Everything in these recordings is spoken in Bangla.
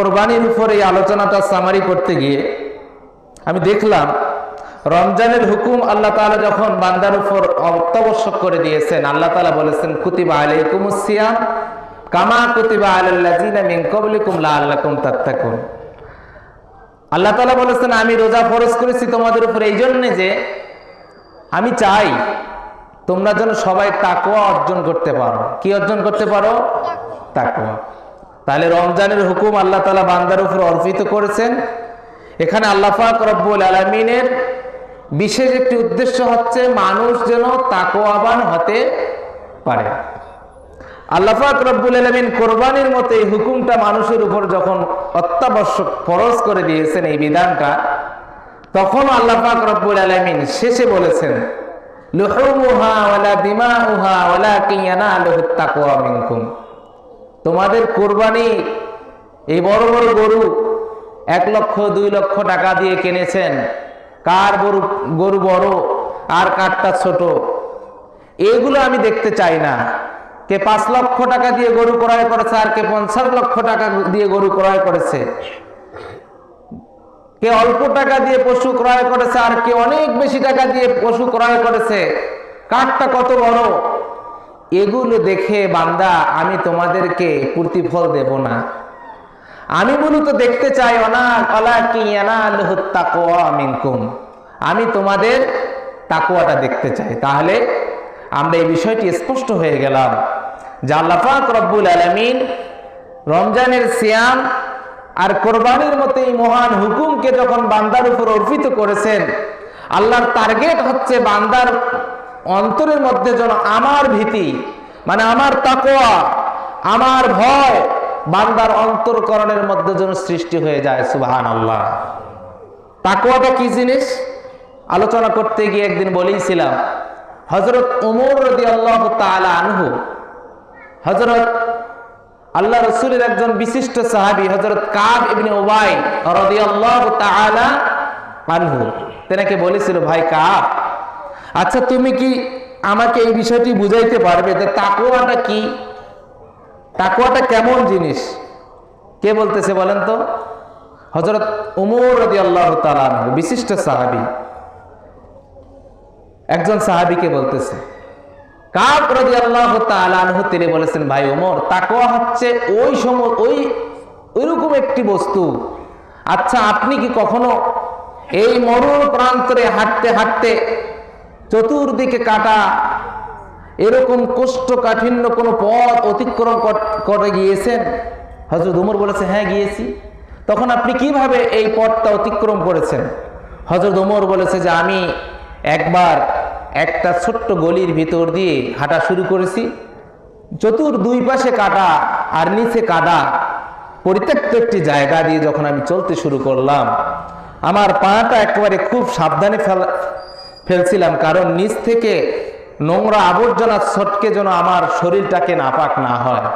কোরবানির উপরে এই আলোচনাটা সামারি করতে গিয়ে আমি দেখলাম, রমজানের হুকুম আল্লাহ তাআলা যখন বান্দার উপর অত্যাবশ্যক করে দিয়েছেন, আল্লাহ তাআলা বলেছেন, কুতিবা আলাইকুমুস সিয়াম কামা কুতিবা আলাল্লাযিনা মিন লাআল্লাকুম তাত্তাকুন। আল্লাহ তাআলা বলেছেন, আমি রোজা ফরজ করেছি তোমাদের উপর এই জন্যে যে আমি চাই তোমরা যেন সবাই তাকওয়া অর্জন করতে পারো। কি অর্জন করতে পারো? তাকওয়া। তাহলে রমজানের হুকুম আল্লাহ তাআলা বান্দার উপর অর্পিত করেছেন। এখানে আল্লাহ পাক রব্বুল আলামিনের বিশেষ একটি উদ্দেশ্য হচ্ছে মানুষ যেন তাকওয়াবান হতে পারে। আল্লাহ পাক রব্বুল আলামিন কোরবানির মতো এই হুকুমটা মানুষের উপর যখন অত্যাবশ্যক ফরজ করে দিয়েছেন এই বিধানটা তখন আল্লাহ পাক রব্বুল আলামিন শেষে বলেছেন, লুহুমুহা ওয়ালা দিমাউহা ওয়ালাকিন ইয়ানালুহুত তাকওয়া মিনকুম। তোমাদের কোরবানি এই বড় বড় গরু এক লক্ষ, দুই লক্ষ টাকা দিয়ে কিনেছেন। কার গরু গরু বড় আর কারটা ছোট? এগুলো আমি দেখতে চাই না। কে পাঁচ লক্ষ টাকা দিয়ে গরু ক্রয় করেছে আর কে পঞ্চাশ লক্ষ টাকা দিয়ে গরু ক্রয় করেছে। কে অল্প টাকা দিয়ে পশু ক্রয় করেছে আর কে অনেক বেশি টাকা দিয়ে পশু ক্রয় করেছে। কাঠটা কত বড়? এগুলো দেখে বান্দা, আমি তোমাদেরকে প্রতিফল দেব না। আমি মূলত দেখতে চাই, অনা কলা কি তাকোয়া মিনকুম। আমি তোমাদের তাকুয়াটা দেখতে চাই। তাহলে আমরা এই বিষয়টি স্পষ্ট হয়ে গেলাম যে আল্লাপাক রব্বুল আলমিন রমজানের সিয়াম আর কোরবানির মতো এই মহান হুকুমকে যখন বান্দার উপর অর্পিত করেছেন, আল্লাহর টার্গেট হচ্ছে বান্দার অন্তরের মধ্যে যেন আমার ভীতি মানে আমার তাকোয়া আমার ভয় বান্দার অন্তরকরণের মধ্যে যেন সৃষ্টি হয়ে যায় সুবাহান আল্লাহ তাকোয়াটা কি জিনিস? আলোচনা করতে গিয়ে একদিন বলেইছিলাম হজরত উমর রদি আল্লাহ আনহু হজরত আল্লাহ রসুলের একজন বিশিষ্ট সাহাবি হজরত কাব ইবনে ওবাই রদি আল্লাহ আনহু, তেনাকে বলেছিল, ভাই কাব আচ্ছা তুমি কি আমাকে এই বিষয়টি বুঝাইতে পারবে যে তাকুয়াটা কি? তাকুয়াটা কেমন জিনিস? কে বলতেছে বলেন তো? হজরত উমর রদি আল্লাহ তালু বিশিষ্ট সাহাবি। একজন সাহাবিকে বলতেছে কাপ রদি আল্লাহ তালু তিনি বলেছেন, ভাই ওমর তাকুয়া হচ্ছে ওই সময়, ওই, ওইরকম একটি বস্তু। আচ্ছা আপনি কি কখনো এই মরুর প্রান্তরে হাঁটতে হাঁটতে চতুর্দিকে কাটা। এরকম কোষ্ঠকাঠিন্য কোনো পথ অতিক্রম করে গিয়েছেন? হজরত উমর বলেছে হ্যাঁ গিয়েছি। তখন আপনি কীভাবে এই পথটা অতিক্রম করেছেন? হজরত উমর বলেছে যে, আমি একবার একটা ছোট্ট গলির ভিতর দিয়ে হাঁটা শুরু করেছি। চতুর দুই পাশে কাটা আর নিচে কাদা পরিত্যক্ত একটি জায়গা দিয়ে যখন আমি চলতে শুরু করলাম, আমার পাটা একেবারে খুব সাবধানে ফেলা ফেলছিলাম, কারণ নিচ থেকে নোংরা আবর্জনা ছটকে যেন আমার শরীরটাকে নাপাক না হয়।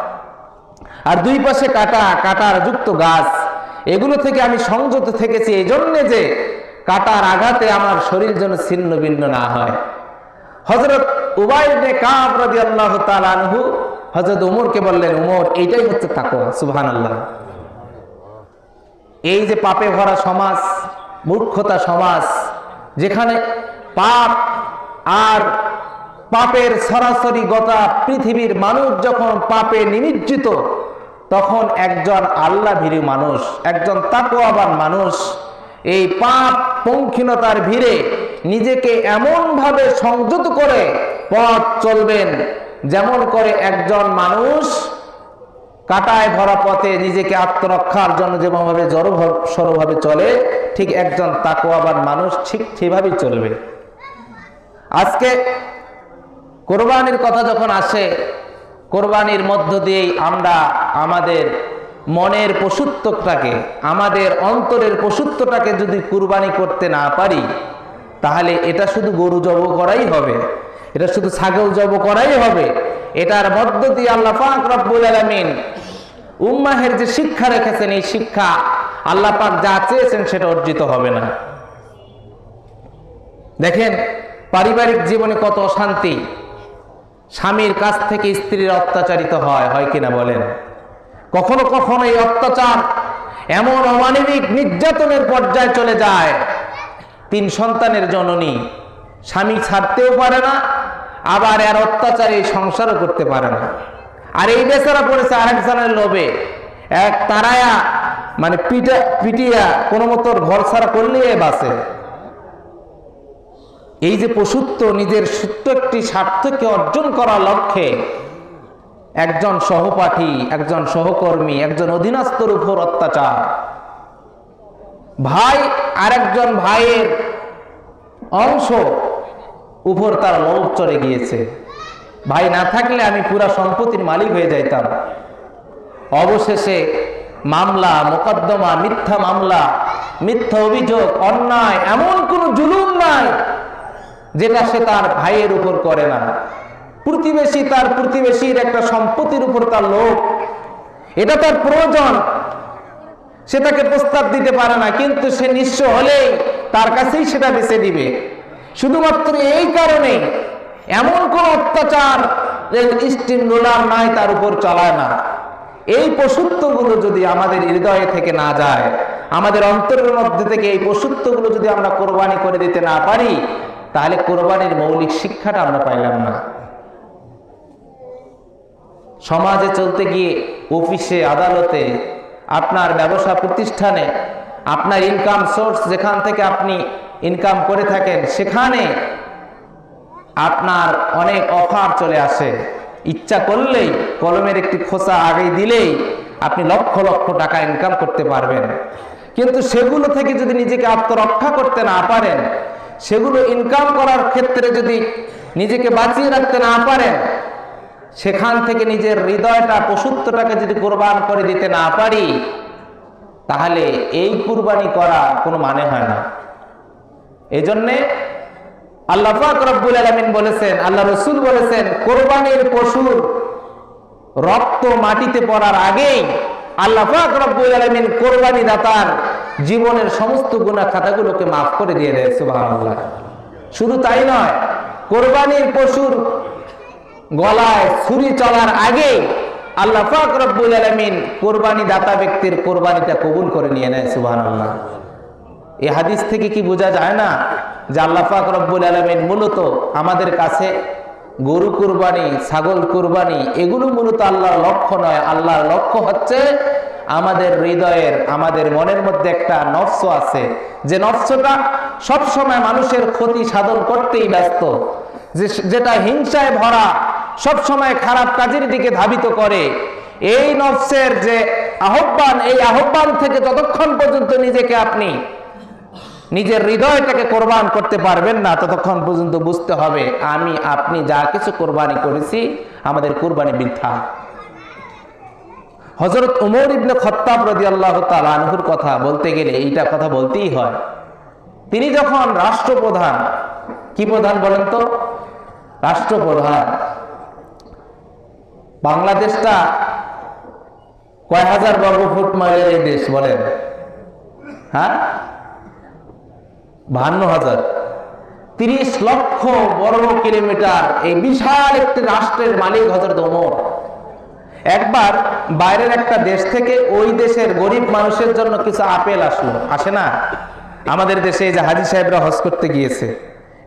আর দুই পাশে কাটা, কাটার যুক্ত গাছ, এগুলো থেকে আমি সংযত থেকেছি এই জন্যে যে কাটার আঘাতে আমার শরীর যেন ছিন্ন ভিন্ন না হয়। হজরত উবাইনে কাব রাজি আল্লাহ তালু হজরত উমরকে বললেন, উমর, এইটাই হচ্ছে তাকোয়া সুবহান আল্লাহ এই যে পাপে ভরা সমাজ, মূর্খতা সমাজ, যেখানে পাপ আর পাপের সরাসরি গতা পৃথিবীর মানুষ যখন পাপে নিমজ্জিত, তখন একজন আল্লাহ ভীরু মানুষ, একজন তাকোয়াবান মানুষ এই পাপ পঙ্খিনতার ভিড়ে নিজেকে এমনভাবে সংযত করে পথ চলবেন যেমন করে একজন মানুষ কাটায় ভরা পথে নিজেকে আত্মরক্ষার জন্য যেভাবে জড় সরভাবে চলে, ঠিক একজন তাকোয়াবান মানুষ ঠিক সেভাবেই চলবে। আজকে কোরবানির কথা যখন আসে, কোরবানির মধ্য দিয়েই আমরা আমাদের মনের পশুত্বটাকে, আমাদের অন্তরের পশুত্বটাকে যদি কুরবানি করতে না পারি, তাহলে এটা শুধু গরু জব করাই হবে, এটা শুধু ছাগল জব করাই হবে, এটার মধ্য দিয়ে আল্লাহ পাক উম্মাহের যে শিক্ষা রেখেছেন, এই শিক্ষা আল্লাহ পাক যা চেয়েছেন সেটা অর্জিত হবে না। দেখেন পারিবারিক জীবনে কত অশান্তি। স্বামীর কাছ থেকে স্ত্রীর অত্যাচারিত হয় হয় কিনা বলেন? কখনো কখনো এই অত্যাচার এমন অমানবিক নির্যাতনের পর্যায়ে চলে যায়। তিন সন্তানের জননী, স্বামী ছাড়তেও পারে না, আবার এর অত্যাচারে সংসারও করতে পারে না। আর এই বেচারা পড়েছে আরেকজনের লোভে। এক তারায়া মানে পিটা পিটিয়া কোনো মতো ঘর ছাড়া করলে এ বাসে এই যে পশুত্ব নিজের সত্য একটি স্বার্থকে অর্জন করার লক্ষ্যে একজন সহপাঠী, একজন সহকর্মী, একজন অধীনস্থর উপর অত্যাচার। ভাই আরেকজন ভাইয়ের অংশ উপর তার লোভ চড়ে গিয়েছে। ভাই না থাকলে আমি পুরা সম্পত্তির মালিক হয়ে যাইতাম। অবশেষে মামলা, মোকদ্দমা, মিথ্যা মামলা, মিথ্যা অভিযোগ, অন্যায়, এমন কোনো জুলুম নাই। যেটা সে তার ভাইয়ের উপর করে না। প্রতিবেশী তার প্রতিবেশীর একটা সম্পত্তির উপর তার লোভ। এটা তার প্রয়োজন। সে তাকে প্রস্তাব দিতে পারে না, কিন্তু সে নিঃস্ব হলেই তার কাছেই সেটা বেছে দিবে শুধুমাত্র এই কারণে এমন কোন অত্যাচার স্টিম রোলার নাই তার উপর চালায় না। এই পশুত্বগুলো যদি আমাদের হৃদয়ে থেকে না যায়, আমাদের অন্তরের মধ্যে থেকে এই পশুত্বগুলো যদি আমরা কোরবানি করে দিতে না পারি তাহলে কোরবানির মৌলিক শিক্ষাটা আমরা পাইলাম না। সমাজে চলতে গিয়ে, অফিসে, আদালতে, আপনার ব্যবসা প্রতিষ্ঠানে, আপনার ইনকাম সোর্স যেখান থেকে আপনি ইনকাম করে থাকেন, সেখানে আপনার অনেক অফার চলে আসে। ইচ্ছা করলেই, কলমের একটি খোসা আগে দিলেই আপনি লক্ষ লক্ষ টাকা ইনকাম করতে পারবেন। কিন্তু সেগুলো থেকে যদি নিজেকে আত্মরক্ষা করতে না পারেন সেগুলো ইনকাম করার ক্ষেত্রে যদি নিজেকে বাঁচিয়ে রাখতে না পারেন, সেখান থেকে নিজের হৃদয়টা পশুত্বটাকে যদি কোরবান করে দিতে না পারি, তাহলে এই কুরবানি করা কোনো মানে হয় না। এই জন্যে আল্লাহ পাক রব্বুল আলমিন বলেছেন, আল্লাহ রসুল বলেছেন, কোরবানির পশুর রক্ত মাটিতে পড়ার আগেই আল্লাহ পাক রব্বুল আলমিন কোরবানি দাতার জীবনের সমস্ত গুণা খাতাগুলোকে মাফ করে দিয়ে দেয় সুবাহ শুধু তাই নয়, কোরবানির পশুর গলায় ছুরি চলার আগে আল্লাহ পাক রব্বুল আলমিন কোরবানি দাতা ব্যক্তির কোরবানিটা কবুল করে নিয়ে নেয় সুবাহ আল্লাহ এই হাদিস থেকে কি বোঝা যায় না যে আল্লাহ পাক রব্বুল আলমিন মূলত আমাদের কাছে গরু কুরবানি, ছাগল কুরবানি, এগুলো মূলত আল্লাহর লক্ষ্য নয়। আল্লাহর লক্ষ্য হচ্ছে আমাদের হৃদয়ের, আমাদের মনের মধ্যে একটা নফস আছে। যে নফসটা সবসময় মানুষের ক্ষতি সাধন করতেই ব্যস্ত। যেটা হিংসায় ভরা সব সময় খারাপ কাজের দিকে ধাবিত করে। এই নফসের যে আহ্বান, এই আহ্বান থেকে ততক্ষণ পর্যন্ত নিজেকে আপনি নিজের হৃদয়টাকে কোরবান করতে পারবেন না, ততক্ষণ পর্যন্ত বুঝতে হবে, আমি, আপনি যা কিছু কোরবানি করেছি, আমাদের কোরবানি বৃদ্ধা হজরত উমর ইবনে খত্তাব রদি আল্লাহ তালহুর কথা বলতে গেলে এইটা কথা বলতেই হয়। তিনি যখন রাষ্ট্রপ্রধান, কি প্রধান বলেন তো? রাষ্ট্রপ্রধান। বাংলাদেশটা কয় হাজার বর্গ ফুট মাইলের এই দেশ বলেন? হ্যাঁ? বাহান্ন হাজার। তিরিশ লক্ষ বর্গ কিলোমিটার। এই বিশাল একটি রাষ্ট্রের মালিক হজরত ওমর একবার বাইরের একটা দেশ থেকে ওই দেশের গরিব মানুষের জন্য কিছু আপেল আসলো। আসে না? আমাদের দেশে এই যে হাজি সাহেবরা হজ করতে গিয়েছে,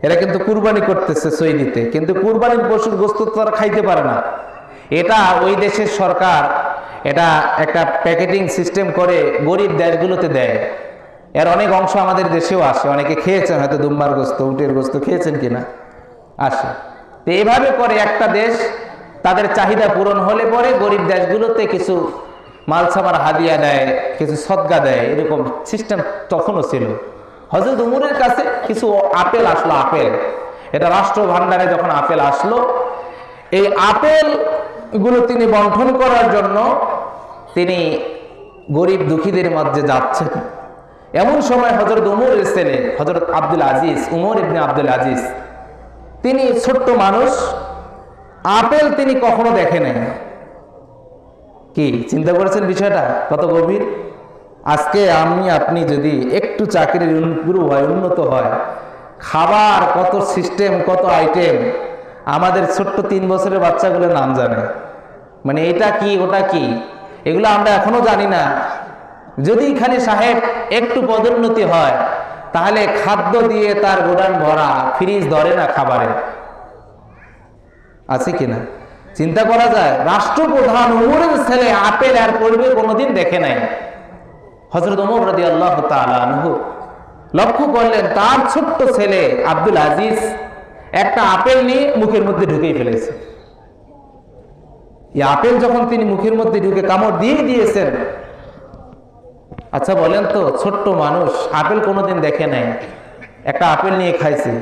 এরা কিন্তু কুরবানি করতেছে সৈনিতে, কিন্তু কুরবানির পশুর গোস্ত তারা খাইতে পারে না। এটা ওই দেশের সরকার, এটা একটা প্যাকেটিং সিস্টেম করে গরিব দেশগুলোতে দেয়। এর অনেক অংশ আমাদের দেশেও আসে, অনেকে খেয়েছেন, হয়তো দুম্বার গোস্ত, উটের গোস্ত খেয়েছেন কিনা? আসে। তো এভাবে করে একটা দেশ তাদের চাহিদা পূরণ হলে পরে গরিব দেশগুলোতে কিছু মালসামার হাদিয়া দেয়, কিছু সদ্গা দেয়, এরকম সিস্টেম তখনও ছিল। হজরত উমরের কাছে কিছু আপেল আসলো, আপেল। এটা রাষ্ট্র ভান্ডারে যখন আপেল আসলো, এই আপেলগুলো তিনি বন্টন করার জন্য তিনি গরিব দুঃখীদের মধ্যে যাচ্ছেন। এমন সময় হজরত উমরের ছেলে হজরত আব্দুল আজিজ, উমর ইবনে আব্দুল আজিজ। তিনি ছোট্ট মানুষ আপেল তিনি কখনো দেখে নেন কি, চিন্তা করেছেন বিষয়টা? কত গভীর? আজকে আমি, আপনি যদি একটু চাকরির ইমপ্রুভ হয়, উন্নত হয়, খাবার কত সিস্টেম কত আইটেম আমাদের ছোট্ট তিন বছরের বাচ্চাগুলোর নাম জানে। মানে এটা কি, ওটা কি? এগুলো আমরা এখনও জানি না। যদি খালি সাহেব একটু পদোন্নতি হয়, তাহলে খাদ্য দিয়ে তার গোডান ভরা, ফ্রিজ ধরে না খাবারে। আছে কিনা? চিন্তা করা যায়, রাষ্ট্রপ্রধান উমরের ছেলে আপেল আর পড়বে, কোনোদিন দেখে নাই। হজরত উমর রাদি আল্লাহ তালু লক্ষ্য করলেন, তার ছোট্ট ছেলে আব্দুল আজিজ একটা আপেল নিয়ে মুখের মধ্যে ঢুকেই ফেলেছে। এই আপেল যখন তিনি মুখের মধ্যে ঢুকে কামড় দিয়ে দিয়েছেন আচ্ছা বলেন তো, ছোট্ট মানুষ আপেল কোনোদিন দেখে নাই? একটা আপেল নিয়ে খাইছে,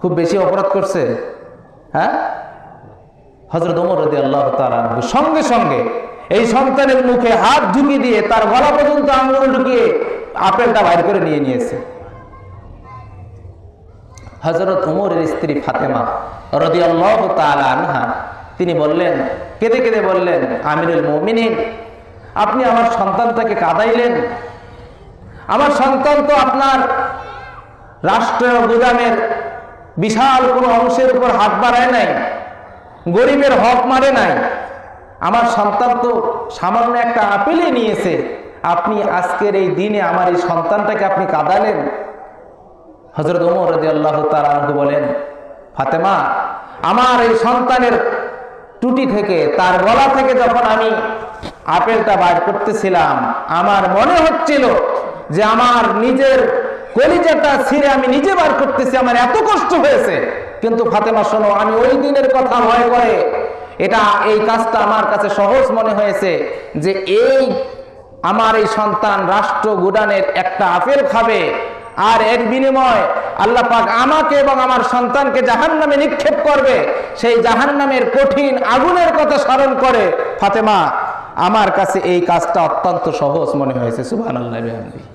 খুব বেশি অপরাধ করছে? হ্যাঁ? হজরত ওমর রদি আল্লাহ সঙ্গে সঙ্গে এই সন্তানের মুখে হাত ঢুকিয়ে দিয়ে তার গলা পর্যন্ত আঙুল ঢুকিয়ে আপেলটা বাইর করে নিয়ে নিয়েছে। হজরত উমরের স্ত্রী ফাতেমা রদি আল্লাহ আনহা, তিনি বললেন, কেঁদে কেঁদে বললেন, আমিরুল মমিনিন, আপনি আমার সন্তানটাকে কাঁদাইলেন। আমার সন্তান তো আপনার রাষ্ট্রীয় গুদামের বিশাল কোনো অংশের উপর হাত বাড়ায় নাই, গরিবের হক মারে নাই। আমার সন্তান তো সামান্য একটা আপেলে নিয়েছে। আপনি আজকের এই দিনে আমার এই সন্তানটাকে আপনি কাঁদালেন? হজরত ওমর রাজি আল্লাহ তালু বলেন, ফাতেমা, আমার এই সন্তানের টুটি থেকে, তার গলা থেকে যখন আমি আপেলটা বার করতেছিলাম, আমার মনে হচ্ছিল যে আমার নিজের কলিজাটা ছিঁড়ে আমি নিজে বার করতেছি, আমার এত কষ্ট হয়েছে। কিন্তু ফাতেমা, শোনো, আমি ওই দিনের কথা ভয় করে। এটা এই কাজটা আমার কাছে সহজ মনে হয়েছে যে এই আমার এই সন্তান রাষ্ট্র গুডানের একটা আপেল খাবে। আর এর বিনিময় আল্লাহ পাক আমাকে এবং আমার সন্তানকে জাহান নামে নিক্ষেপ করবে। সেই জাহান নামের কঠিন আগুনের কথা স্মরণ করে ফাতেমা, আমার কাছে এই কাজটা অত্যন্ত সহজ মনে হয়েছে। সুবাহ আল্লাহ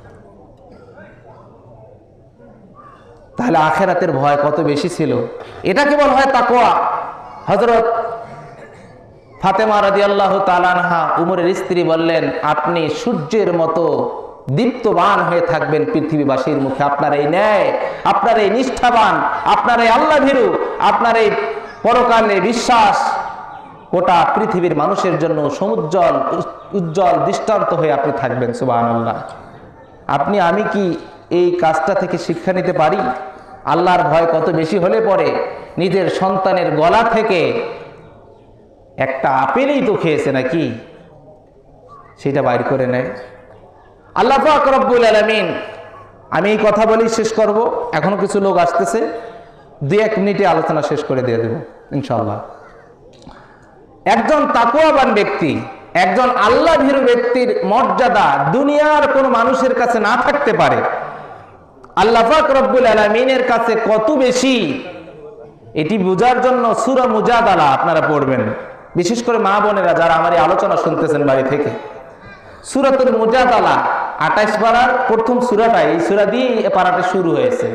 তাহলে আখেরাতের ভয় কত বেশি ছিল? এটা কেবল হয় তাকোয়া হজরত ফাতেমা রাজি আল্লাহ তালানহা উমরের স্ত্রী বললেন, আপনি সূর্যের মতো দীপ্তবান হয়ে থাকবেন পৃথিবীবাসীর মুখে। আপনার এই ন্যায়, আপনার এই নিষ্ঠাবান, আপনার এই আল্লাহ ভীরু আপনার এই পরকালে বিশ্বাস গোটা পৃথিবীর মানুষের জন্য সমুজ্জ্বল, উজ্জ্বল, দৃষ্টান্ত হয়ে আপনি থাকবেন সুবাহ আল্লাহ আপনি, আমি কি এই কাজটা থেকে শিক্ষা নিতে পারি? আল্লাহর ভয় কত বেশি হলে পরে নিজের সন্তানের গলা থেকে একটা আপেলই তো খেয়েছে নাকি? সেটা বাইর করে নেয়। আল্লাহ রব্বুল আলমিন, আমি এই কথা বলি শেষ করব। এখনও কিছু লোক আসতেছে, দু এক মিনিটে আলোচনা শেষ করে দিয়ে দেব ইনশাল্লাহ একজন তাকুয়াবান ব্যক্তি, একজন আল্লাহ ভীরু ব্যক্তির মর্যাদা দুনিয়ার কোনো মানুষের কাছে না থাকতে পারে আল্লাহাক রব্বুল আলমিনের কাছে কত বেশি? এটি বোঝার জন্য সুরা মুজাদালা আপনারা পড়বেন। বিশেষ করে মা বোনেরা যারা আমার এই আলোচনা শুনতেছেন বাড়ি থেকে। সুরাতুল মুজাদালা আঠাইশ পাড়ার প্রথম সুরাটা, এই সুরা দিয়ে পাড়াটা শুরু হয়েছে।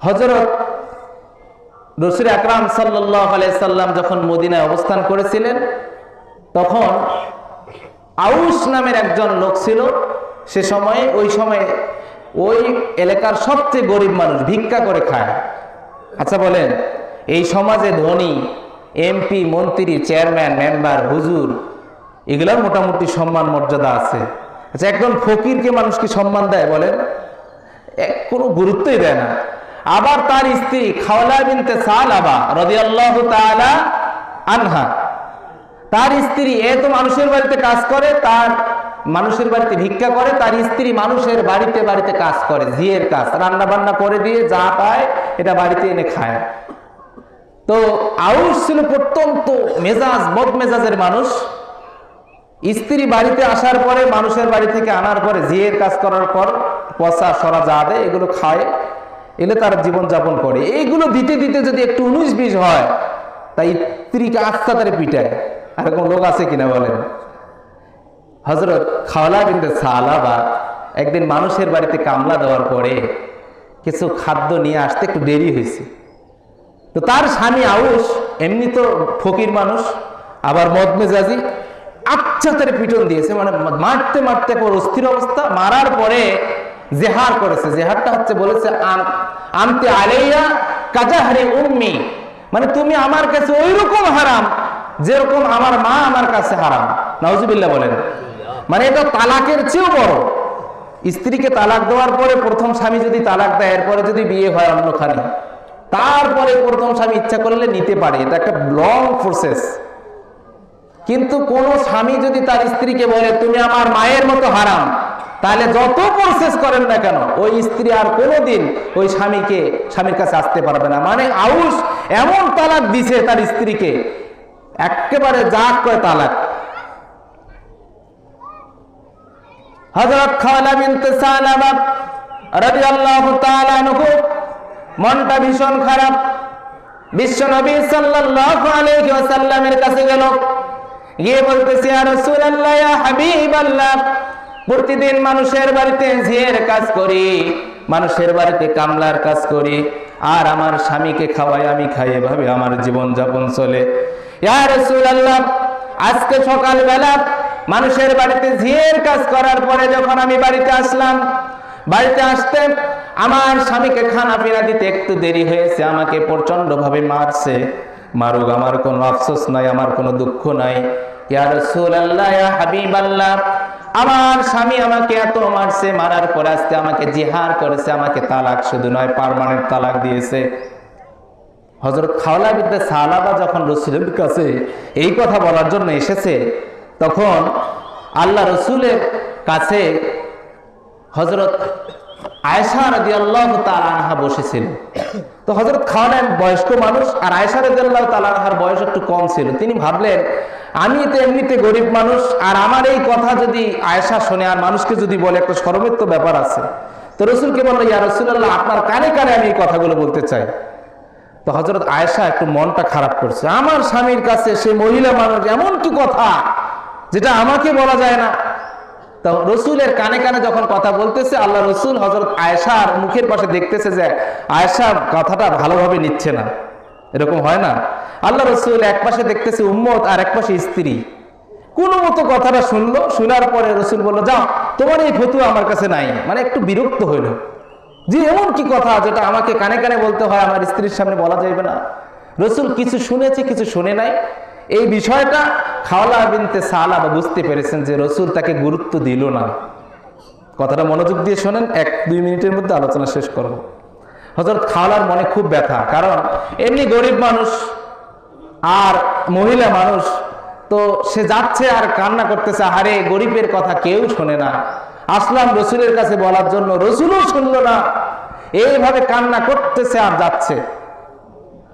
হজরত রসুল আকরাম আলাইসাল্লাম যখন মদিনায় অবস্থান করেছিলেন, তখন আউস নামের একজন লোক ছিল। সে সময়ে, ওই সময়ে ওই এলাকার সবচেয়ে গরিব মানুষ ভিক্ষা করে খায়। আচ্ছা বলেন, এই সমাজে ধনী, এমপি, মন্ত্রী, চেয়ারম্যান, মেম্বার, হুজুর, এগুলোর মোটামুটি সম্মান মর্যাদা আছে। আচ্ছা একজন ফকিরকে মানুষ কি সম্মান দেয় বলেন? কোনো গুরুত্বই দেয় না। আবার তার স্ত্রী খাওলা বিনতে সালাবা রাদিয়াল্লাহু তাআলা আনহা। তার স্ত্রী এ তো মানুষের বাড়িতে কাজ করে, তার মানুষের বাড়িতে ভিক্ষা করে, তার স্ত্রী মানুষের বাড়িতে বাড়িতে কাজ করে, ঝিয়ের কাজ রান্না বান্না করে দিয়ে যা পায়, এটা বাড়িতে এনে খায়। তো আউস ছিল প্রত্যন্ত মেজাজ, বদ মেজাজের মানুষ। স্ত্রী বাড়িতে আসার পরে, মানুষের বাড়ি থেকে আনার পরে জিয়ের কাজ করার পর পচা, সরা যা দেয়, এগুলো খায়, এলে তার জীবন যাপন করে। এইগুলো দিতে দিতে যদি একটু উনিশ বিশ হয়, তাই স্ত্রীকে আস্থা তারে পিটায়। আর কোন লোক আছে কিনা বলেন? হজরত খাওয়ালা কিন্তু সালাবা একদিন মানুষের বাড়িতে কামলা দেওয়ার পরে কিছু খাদ্য নিয়ে আসতে একটু দেরি হয়েছে। তো তার স্বামী আউস, এমনি তো ফকির মানুষ, আবার মদ মেজাজি আচ্ছা তার পিটন দিয়েছে মানে মারতে মারতে একবার অস্থির অবস্থা, মারার পরে জেহার করেছে। জেহারটা হচ্ছে বলেছে আনতে আলেইয়া কাজাহারি উম্মি মানে তুমি আমার কাছে ওই রকম হারাম, যেরকম আমার মা আমার কাছে হারাম। নাউজুবিল্লাহ বলেন মানে এটা তালাকের চেয়েও বড়। স্ত্রীকে তালাক দেওয়ার পরে প্রথম স্বামী যদি তালাক দেয়, এরপরে যদি বিয়ে হয় অন্যখানে, তারপরে প্রথম স্বামী ইচ্ছা করলে নিতে পারে। এটা একটা লং প্রসেস কিন্তু কোন স্বামী যদি তার স্ত্রীকে বলে, তুমি আমার মায়ের মতো হারাম তাহলে যত প্রসেস করেন না কেন, ওই স্ত্রী আর কোনোদিন ওই স্বামীকে, স্বামীর কাছে আসতে পারবে না। মানে আউস এমন তালাক দিছে তার স্ত্রীকে, একেবারে যাক কয় তালাক। হযরত খাওয়ালা বিনতে সালামা রাদিয়াল্লাহু তাআলা আনহু, মনটা ভীষণ খারাপ। বিশ্ব নবী সাল্লাল্লাহু আলাইহি ওয়াসাল্লামের কাছে গেল। গিয়ে বলতেছে, ইয়া রাসূলুল্লাহ, ইয়া হাবিবাল্লাহ, প্রতিদিন মানুষের বাড়িতে ঝিয়ের কাজ করি, মানুষের বাড়িতে কামলার কাজ করি, আর আমার স্বামীকে খাওয়াই আমি খাই, এভাবে আমার জীবন যাপন চলে। ইয়া রাসূলুল্লাহ, আজকে সকালবেলা মানুষের বাড়িতে ঝিয়ের কাজ করার পরে যখন আমি বাড়িতে আসলাম, বাড়িতে আসতে আমার স্বামীকে খানা পিনা দিতে একটু দেরি হয়েছে, আমাকে প্রচণ্ড ভাবে মারছে। মারুক আমার কোনো আফসোস নাই, আমার কোনো দুঃখ নাই। আমার স্বামী আমাকে এত মারছে, মারার পরে আজকে আমাকে জিহার করেছে, আমাকে তালাক শুধু নয় পার্মানেন্ট তালাক দিয়েছে। হজরত খাওয়ালা বিদ্যা সালাবা যখন রসুলের কাছে এই কথা বলার জন্য এসেছে তখন আল্লাহ রসুলের কাছে হজরত আয়সা রাজি আল্লাহ তালাহা বসেছিল। তো হজরত খাওয়ালা বয়স্ক মানুষ আর আয়সা রাজি আল্লাহ তালাহার বয়স একটু কম ছিল। তিনি ভাবলেন, আমি তো এমনিতে গরিব মানুষ আর আমার এই কথা যদি আয়সা শোনে আর মানুষকে যদি বলে, একটা তো ব্যাপার আছে। তো রসুলকে বলল, ইয়া রসুল্লাহ আপনার কানে কানে আমি এই কথাগুলো বলতে চাই। তো হজরত আয়েশা একটু মনটা খারাপ করছে। আমার স্বামীর কাছে সে মহিলা মানুষ, এমন কি কথা? যেটা আমাকে বলা যায় না। তো রসুলের কানে কানে যখন কথা বলতেছে, আল্লাহ রসুল হজরত আয়েশার মুখের পাশে দেখতেছে যে আয়েশা কথাটা ভালোভাবে নিচ্ছে না। এরকম হয় না? আল্লাহ রসুল এক পাশে দেখতেছে উম্মত আর এক পাশে স্ত্রী। কোনো মতো কথাটা শুনলো, শোনার পরে রসুল বলল, যাও, তোমার এই ফতুয়া আমার কাছে নাই। মানে একটু বিরক্ত হইল। যে এমন কি কথা যেটা আমাকে কানে কানে বলতে হয়, আমার স্ত্রীর সামনে বলা যাইবে না। রসুল কিছু শুনেছে, কিছু শুনে নাই। এই বিষয়টা খাওয়ালা বিনতে সালা বা বুঝতে পেরেছেন যে রসুল তাকে গুরুত্ব দিল না। কথাটা মনোযোগ দিয়ে শোনেন, এক দুই মিনিটের মধ্যে আলোচনা শেষ করব। হজরত খাওয়ালার মনে খুব ব্যথা, কারণ এমনি গরিব মানুষ আর মহিলা মানুষ, তো সে যাচ্ছে আর কান্না করতেছে আরে গরিবের কথা কেউ শোনে না। আসলাম রসুলের কাছে বলার জন্য, রসুলও শুনল না। এইভাবে কান্না করতেছে আর যাচ্ছে।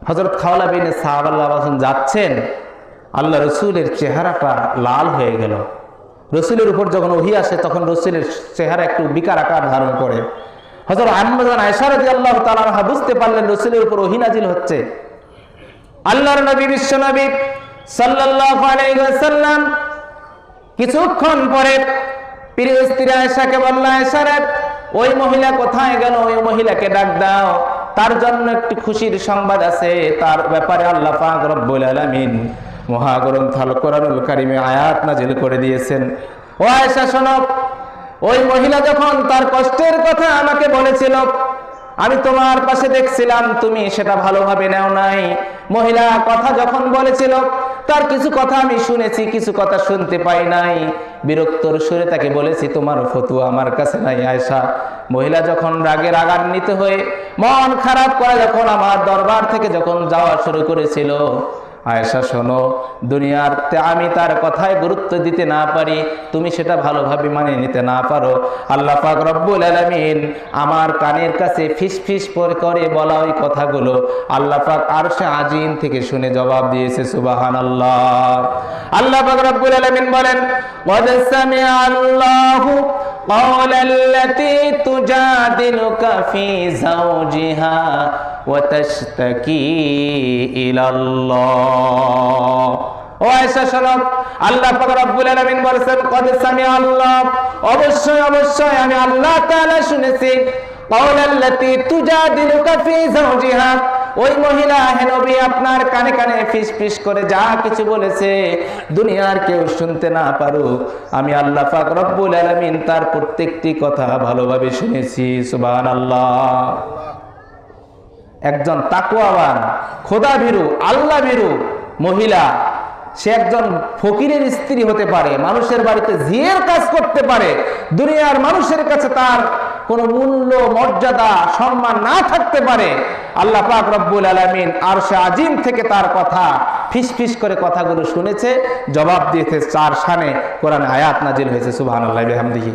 হজরত খাওয়ালা বিনে সাহাবাল্লাহ যাচ্ছেন? আল্লাহ রসুলের চেহারাটা লাল হয়ে গেল। রসুলের উপর যখন ওহি আসে, তখন রসুলের চেহারা একটু বিকার আকার ধারণ করে। হজরত আহমদান আয়সারদি আল্লাহ তালা বুঝতে পারলেন রসুলের উপর ওহি নাজিল হচ্ছে। আল্লাহর নবী, বিশ্ব নবী আলাইহি কিছুক্ষণ পরে প্রিয় স্ত্রী আয়েশাকে বলল, আয়েশা ওই মহিলা কোথায় গেল? ওই মহিলাকে ডাক দাও। তার জন্য একটি খুশির সংবাদ আছে। তার ব্যাপারে আল্লাহ পাক রব্বুল আলামিন মহাগ্রন্থ আল কোরআনুল কারিমে আয়াত নাজিল করে দিয়েছেন। ও আয়েশা, শোনো, ওই মহিলা যখন তার কষ্টের কথা আমাকে বলেছিল, আমি তোমার পাশে দেখছিলাম, তুমি সেটা ভালোভাবে নেও নাই। মহিলা কথা যখন বলেছিল, তার কিছু কথা আমি শুনেছি, কিছু কথা শুনতে পাই নাই। বিরক্তর সুরে তাকে বলেছি তোমার ফতুয়া আমার কাছে নাই আয়সা মহিলা যখন রাগে রাগান্বিত হয়ে মন খারাপ করে যখন আমার দরবার থেকে যখন যাওয়া শুরু করেছিল আয়েশা শোনো দুনিয়াতে আমি তার কথায় গুরুত্ব দিতে না পারি তুমি সেটা ভালোভাবে মানে নিতে না পারো আল্লাহ পাক রব্বুল আলামিন আমার কানের কাছে ফিস ফিস করে বলা ওই কথাগুলো আল্লাহ পাক আর সে আজিম থেকে শুনে জবাব দিয়েছে সুবাহান আল্লাহ আল্লাহ পাক রব্বুল আলামিন বলেন قد سمع الله قول التي تجادلك في زوجها وتشتكي إلى الله ও আয়েশা শোনো আল্লাহ পাক রব্বুল আলামিন বলেছেন কদ সামি আল্লাহ অবশ্যই অবশ্যই আমি আল্লাহ তাআলা শুনেছি قول التي تجادلك في زوجها ওই মহিলা হে নবী আপনার কানে কানে ফিস ফিস করে যা কিছু বলেছে দুনিয়ার কেউ শুনতে না পারুক আমি আল্লাহ পাক রব্বুল আলামিন তার প্রত্যেকটি কথা ভালোভাবে শুনেছি সুবহানাল্লাহ একজন তাকুয়াবান খোদা ভীরু, আল্লাহ ভীরু মহিলা। সে একজন ফকিরের স্ত্রী হতে পারে, মানুষের বাড়িতে জিয়ের কাজ করতে পারে, দুনিয়ার মানুষের কাছে তার কোনো মূল্য, মর্যাদা, সম্মান না থাকতে পারে। আল্লাহ পাক রব্বুল আলমিন আর সে আজিম থেকে তার কথা, ফিস ফিস করে কথাগুলো শুনেছে, জবাব দিয়েছে চার সানে কোরআন আয়াত নাজিল হয়েছে, সুবহানাল্লাহি, বিহামদিহি।